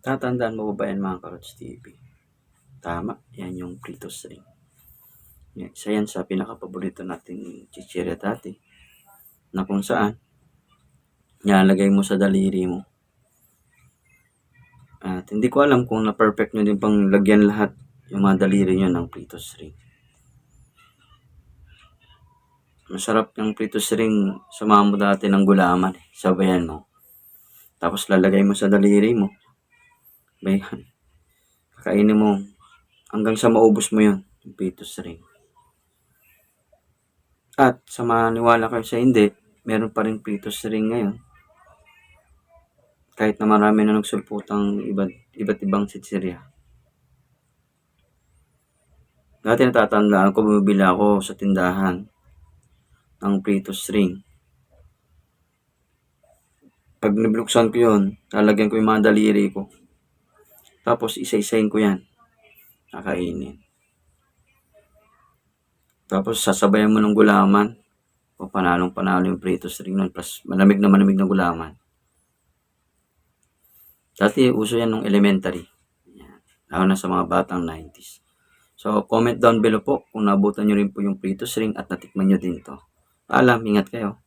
Tatandaan mo ba yan mga Karots TV? Tama, yan yung Pritos ring. Yan, isa yan sa pinakapaborito nating chichirya dati. Na kung saan, nilalagay mo sa daliri mo. At hindi ko alam kung na-perfect nyo din pang lagyan lahat yung mga daliri nyo ng Pritos ring. Masarap yung Pritos ring sumamo dati ng gulaman. Sabayan mo. Tapos lalagay mo sa daliri mo. Bayan. Kakainin mo hanggang sa maubos mo yun. Yung Pritos ring. At sa maniwala kayo sa hindi, meron pa rin Pritos ring ngayon. Kahit na marami na nagsulputang iba't, iba't ibang sitsirya. Dati natatandaan ko, bumibili ako sa tindahan ng Pritos ring. Pag nabuksan ko yun, lalagyan ko yung mga daliri ko. Tapos isa-isahin ko yan. Kakainin. Tapos sasabayan mo ng gulaman. O panalong panalo yung Pritos ring nun. Plus malamig na malamig na gulaman. Dati uso yan nung elementary. Yan. Lalo na sa mga batang 90s. So comment down below po kung nabutan nyo rin po yung Pritos ring at natikman nyo din to. Paalam, ingat kayo.